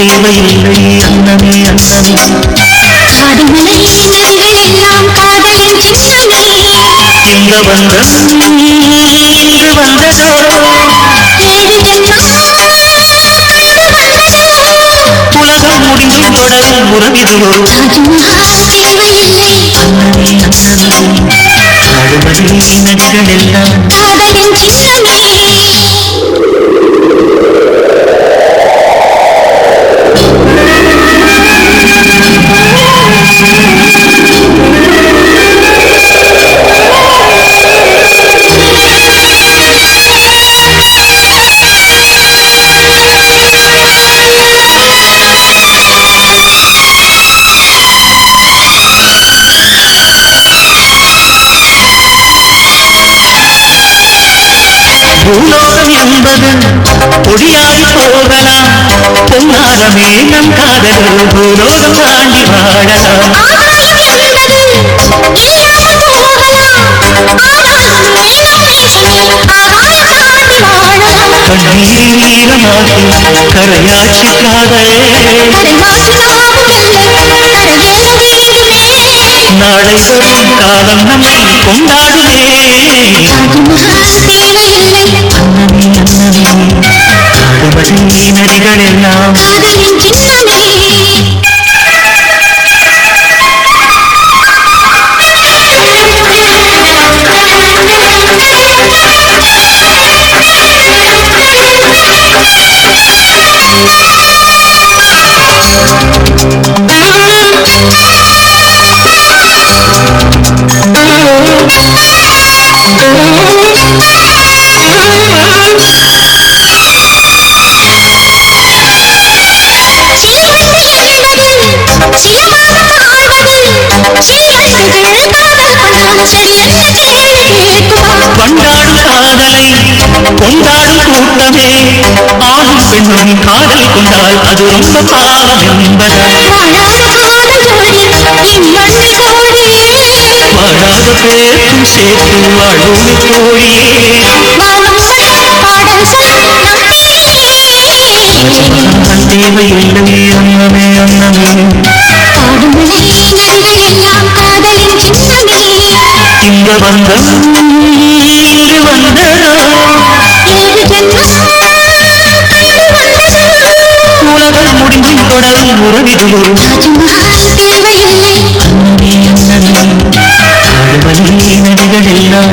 தேவையில்லை அன்னமே அன்னமே காடுமலை நதிகள் எல்லாம் காதலின் வந்தம் இன்று வந்ததோ ஏழு ஜென்மம் உலகம் முடிந்து தொடரும் உறவிதுவோ தாஜ்மஹால் தேவையில்லை அன்னமே பூலோகம் என்பது பொடியாகி போகலாம். பொன்னாரமே நம் காதல் பூலோகம் தாண்டி வாழலாம். கண்ணீர் நீளமாகி கரையாட்சி காதலே. நாளை வரும் காலம் நம்மை கொண்டாடுமே கொண்டாடும் காதலை கொண்டாடும் கூட்டமே. ஆணும் பெண்ணும் காதல் கொண்டால் அது ரொம்ப பாவம் என்பதால். வாழாத காதல் பேரும் சேர்த்து வாழ்வோமே தோழியே தேவை வரை பாடல் சொல் வந்தம் இன்று வந்ததோ உலகம் முடிந்து தொடரும் தேவையில்லை. நதிகள் எல்லாம்